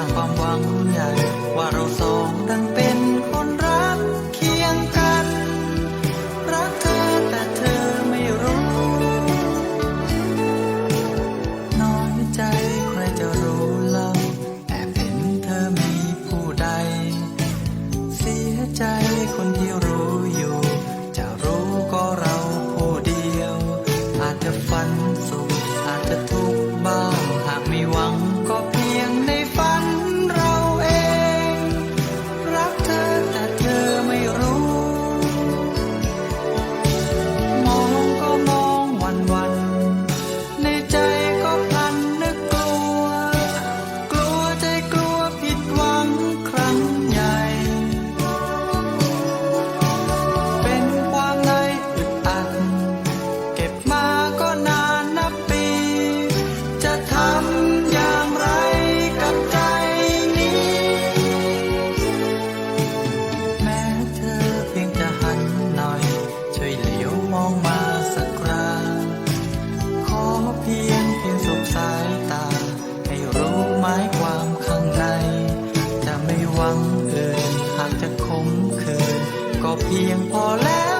างความหวังใหญ่ ว่าเราสองดัง วังเอินหากจะคมเขินก็เพียงพอแล้ว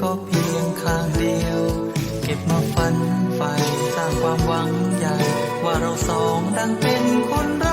ก็เพียงข้างเดียว เก็บมาฝันไฟสร้างความหวังใหญ่ ว่าเราสองดังเป็นคนรัก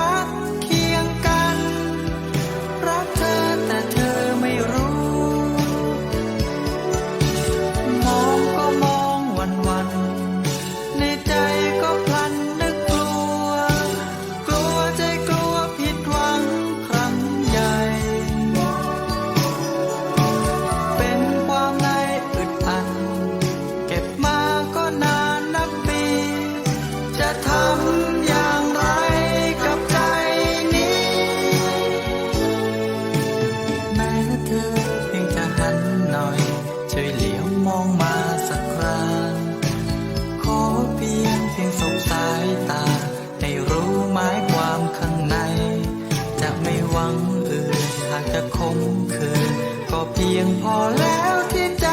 ังอื่นหากจะคมคืนก็เพียงพอแล้วที่ใจ